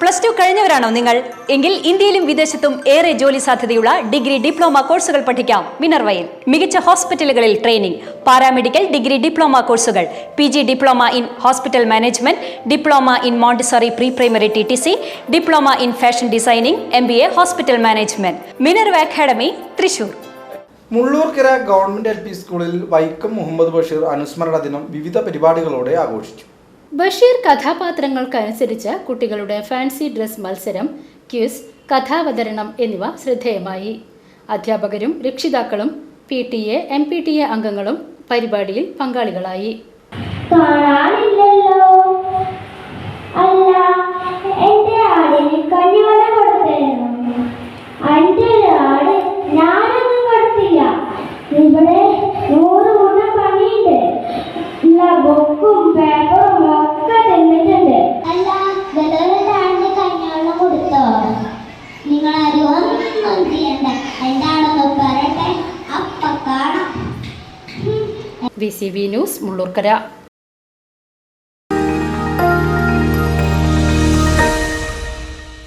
Plus two കഴിഞ്ഞവരാണോ നിങ്ങൾ? എങ്കിൽ ഇന്ത്യയിലും വിദേശത്തും ഏറെ ജോലി സാധ്യതയുള്ള ഡിഗ്രി ഡിപ്ലോമ കോഴ്സുകൾ പഠിക്കാം. മിനർവയിൽ മികച്ച ഹോസ്പിറ്റലുകളിൽ ട്രെയിനിംഗ് പാരാമെഡിക്കൽ ഡിഗ്രി ഡിപ്ലോമ കോഴ്സുകൾ P G diploma in hospital management diploma in Montessori pre primary T T C diploma in fashion designing M B A hospital management. Minerva academy Thrissur. Mullurkara government L P സ്കൂളിൽ വൈക്കം മുഹമ്മദ് ബഷീർ അനുസ്മരണ ദിനം വിവിധ പരിപാടികളോടെ ആഘോഷിച്ചു. ബഷീർ കഥാപാത്രങ്ങൾക്കനുസരിച്ച് കുട്ടികളുടെ fancy dress മത്സരം quiz കഥാവതരണം എന്നിവ ശ്രദ്ധേയമായി. അധ്യാപകരും രക്ഷിതാക്കളും P T A M P T A അംഗങ്ങളും പരിപാടിയിൽ പങ്കാളികളായി. V C V news Mullurkara.